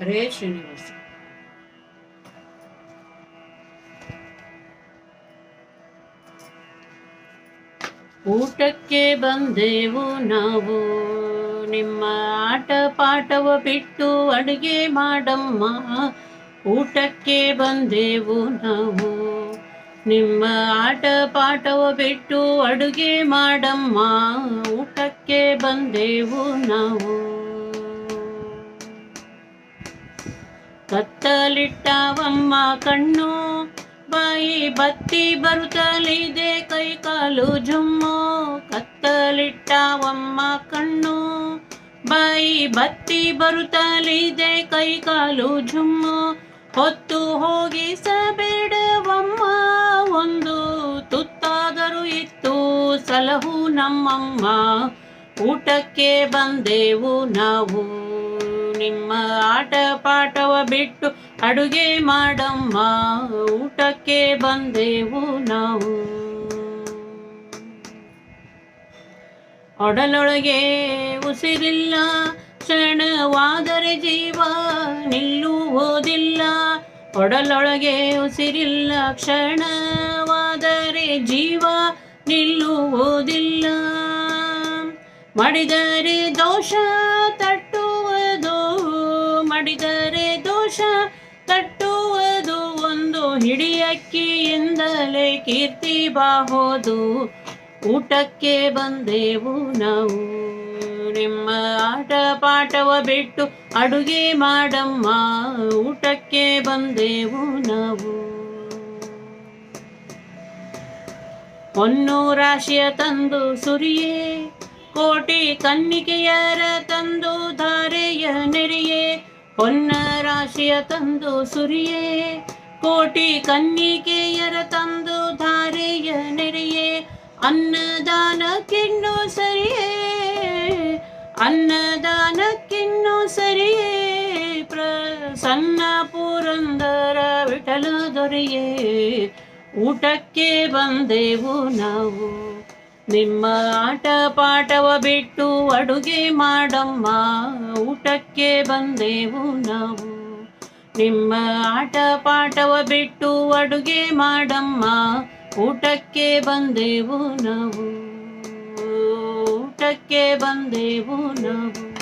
ಹರೇ ಊಟಕ್ಕೆ ಬಂದೆವು ನಾವು. ನಿಮ್ಮ ಆಟ ಪಾಠವ ಬಿಟ್ಟು ಅಡುಗೆ ಮಾಡಮ್ಮ. ಊಟಕ್ಕೆ ಬಂದೆವು ನಾವು. ನಿಮ್ಮ ಆಟ ಪಾಠವ ಬಿಟ್ಟು ಅಡುಗೆ ಮಾಡಮ್ಮ. ಊಟಕ್ಕೆ ಬಂದೆವು ನಾವು. ಕತ್ತಲಿಟ್ಟವಮ್ಮ ಕಣ್ಣು, ಬಾಯಿ ಬತ್ತಿ ಬರುತ್ತಲಿದೆ, ಕೈ ಕಾಲು ಜುಮ್ಮು. ಕತ್ತಲಿಟ್ಟವಮ್ಮ ಕಣ್ಣು, ಬಾಯಿ ಬತ್ತಿ ಬರುತ್ತಲಿದೆ, ಕೈ ಕಾಲು ಜುಮ್ಮು. ಹೊತ್ತು ಹೋಗಿಸಬೇಡವಮ್ಮ, ಒಂದು ತುತ್ತಾದರೂ ಇತ್ತು ಸಲಹು ನಮ್ಮಮ್ಮ. ಊಟಕ್ಕೆ ಬಂದೆವು ನಾವು. ನಿಮ್ಮ ಆಟ ಪಾಠವ ಬಿಟ್ಟು ಅಡುಗೆ ಮಾಡಮ್ಮ, ಊಟಕ್ಕೆ ಬಂದೆವು ನಾವು. ಒಡಲೊಳಗೆ ಉಸಿರಿಲ್ಲ, ಕ್ಷಣವಾದರೆ ಜೀವ ನಿಲ್ಲುವುದಿಲ್ಲ ಒಡಲೊಳಗೆ ಉಸಿರಿಲ್ಲ, ಕ್ಷಣವಾದರೆ ಜೀವ ನಿಲ್ಲುವುದಿಲ್ಲ ಮಾಡಿದರೆ ದೋಷ ತಟ್ಟುವುದು ಮಡಿದರೆ ದೋಷ ತಟ್ಟುವುದು ಒಂದು ಹಿಡಿಯಕ್ಕಿಯಿಂದಲೇ ಕೀರ್ತಿ ಬಾಹೋದು ಊಟಕ್ಕೆ ಬಂದೆವು ನಾವು. ನಿಮ್ಮ ಆಟ ಪಾಠವ ಬಿಟ್ಟು ಅಡುಗೆ ಮಾಡಮ್ಮ. ಊಟಕ್ಕೆ ಬಂದೆವು ನಾವು. ಹೊನ್ನು ರಾಶಿಯ ತಂದು ಸುರಿಯೇ. ಕೋಟಿ ಕನ್ನಿಕೆಯರ ತಂದು ಹೊನ್ನ ರಾಶಿಯ ತಂದು ಸುರಿಯೇ, ಕೋಟಿ ಕನ್ನಿಕೆಯರ ತಂದು ಧಾರೆಯ ನೆರೆಯೇ ಅನ್ನದಾನಕ್ಕಿನ್ನು ಸರಿಯೇ ಅನ್ನದಾನಕ್ಕಿನ್ನು ಸರಿಯೇ ಪ್ರಸನ್ನ ಪುರಂದರ ವಿಠಲ ದೊರೆಯೇ, ಊಟಕ್ಕೆ ಬಂದೆವು ನಾವು. ನಿಮ್ಮ ಆಟ ಪಾಠವ ಬಿಟ್ಟು ಅಡುಗೆ ಮಾಡಮ್ಮ ಊಟಕ್ಕೆ ಬಂದೆವು ನಾವು. ನಿಮ್ಮ ಆಟ ಪಾಠವ ಬಿಟ್ಟು ಅಡುಗೆ ಮಾಡಮ್ಮ. ಊಟಕ್ಕೆ ಬಂದೆವು ನಾವು. ಊಟಕ್ಕೆ ಬಂದೆವು ನಾವು.